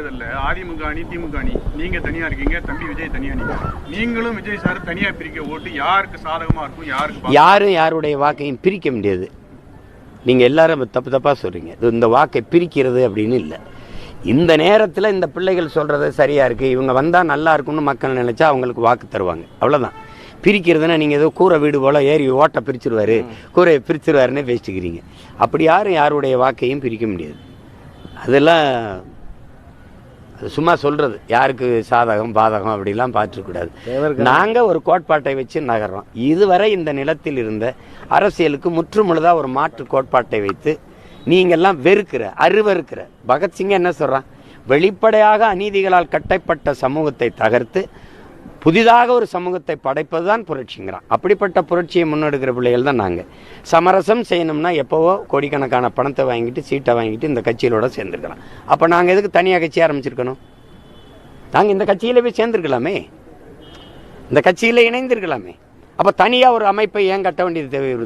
தேர்தலில் அதிமுக அணி திமுக அணி. நீங்கள் தனியாக இருக்கீங்க தம்பி விஜய் தனியாக நீங்க. நீங்களும் விஜய் சார் தனியாக பிரிக்க ஓட்டு. யாருக்கு சாதகமாக இருக்கும் யாருக்கு யாரும் யாருடைய வாக்கையும் பிரிக்க முடியாது. நீங்கள் எல்லாரும் தப்பு தப்பாக சொல்கிறீங்க இது இந்த வாக்கை பிரிக்கிறது அப்படின்னு இல்லை. இந்த நேரத்தில் இந்த பிள்ளைகள் சொல்கிறது சரியாக இருக்குது இவங்க வந்தால் நல்லா இருக்கும்னு மக்கள் நினச்சா அவங்களுக்கு வாக்கு தருவாங்க. அவ்வளோதான் பிரிக்கிறதுனா நீங்கள் ஏதோ கூரை வீடு போல் ஏறி ஓட்டை பிரிச்சிருவாரு. கூரையை பிரிச்சிருவாருன்னு பேசிட்டுக்கிறீங்க அப்படி யாரும் யாருடைய வாக்கையும் பிரிக்க முடியாது. அதெல்லாம் சும்மா சொல்கிறது யாருக்கு சாதகம் பாதகம் அப்படிலாம் பார்த்துக்கூடாது நாங்கள் ஒரு கோட்பாட்டை வச்சு நகர்றோம். இதுவரை இந்த நிலத்தில் இருந்த அரசியலுக்கு முற்றுமுழுதாக ஒரு மாற்று கோட்பாட்டை வைத்து நீங்கெல்லாம் வெறுக்கிற அருவருக்கிற பகத்சிங் என்ன சொல்கிறான் வெளிப்படையாக அநீதிகளால் கட்டப்பட்ட சமூகத்தை தகர்த்து புதிதாக ஒரு சமூகத்தை படைப்பது தான் புரட்சிங்கிறான். அப்படிப்பட்ட புரட்சியை முன்னெடுக்கிற பிள்ளைகள் தான் நாங்கள் சமரசம் செய்யணும்னா எப்போவோ கோடிக்கணக்கான பணத்தை வாங்கிட்டு சீட்டை வாங்கிட்டு இந்த கட்சியிலோட சேர்ந்துருக்கலாம். அப்போ நாங்கள் எதுக்கு தனியாக கட்சி ஆரம்பிச்சிருக்கணும்? நாங்கள் இந்த கட்சியில் போய் சேர்ந்துருக்கலாமே. இந்த கட்சியில் இணைந்திருக்கலாமே. அப்போ தனியாக ஒரு அமைப்பை ஏன் கட்ட வேண்டியது தேவை